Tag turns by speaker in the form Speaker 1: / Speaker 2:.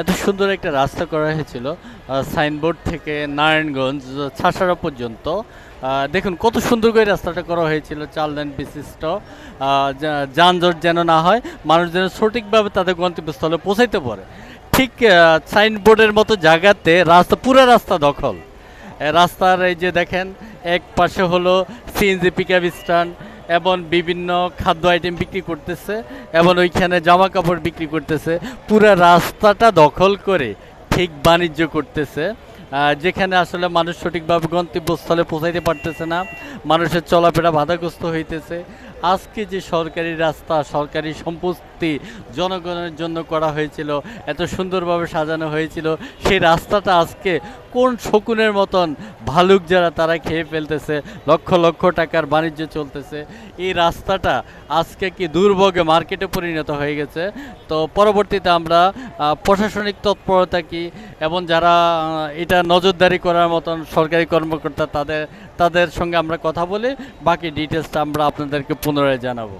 Speaker 1: এত সুন্দর একটা রাস্তা করা হয়েছিল সাইনবোর্ড থেকে নারায়ণগঞ্জ ছাসাড়া পর্যন্ত। দেখুন কত সুন্দর করে রাস্তাটা করা হয়েছিল চার লেন বিশিষ্ট যানজট যেন না হয়, মানুষ যেন সঠিকভাবে তাদের গন্তব্যস্থলে পৌঁছাইতে পারে। ঠিক সাইনবোর্ডের মতো জায়গাতে রাস্তা, পুরো রাস্তা দখল। রাস্তার এই যে দেখেন, এক পাশে হলো সিএনজি পিক আপ স্ট্যান্ড এবং বিভিন্ন খাদ্য আইটেম বিক্রি করতেছে এবং ওইখানে জামা কাপড় বিক্রি করতেছে, পুরো রাস্তাটা দখল করে ঠিক বাণিজ্য করতেছে যেখানে আসলে মানুষ সঠিকভাবে গন্তব্যস্থলে পৌঁছাইতে পারতেছে না, মানুষের চলাফেরা বাধাগ্রস্ত হইতেছে। আজকে যে সরকারি রাস্তা, সরকারি সম্পত্তি জনগণের জন্য করা হয়েছিল, এত সুন্দরভাবে সাজানো হয়েছিল, সেই রাস্তাটা আজকে কোন শকুনের মতন ভালুক যারা তারা খেয়ে ফেলতেছে? লক্ষ লক্ষ টাকার বাণিজ্য চলতেছে। এই রাস্তাটা আজকে কি দুর্ভোগে মার্কেটে পরিণত হয়ে গেছে? তো পরবর্তীতে আমরা প্রশাসনিক তৎপরতা কি? এবং যারা এটা নজরদারি করার মতন সরকারি কর্মকর্তা তাদের তাদের সঙ্গে আমরা কথা বলে। বাকি ডিটেলসটা আমরা আপনাদেরকে পুনরায় জানাব।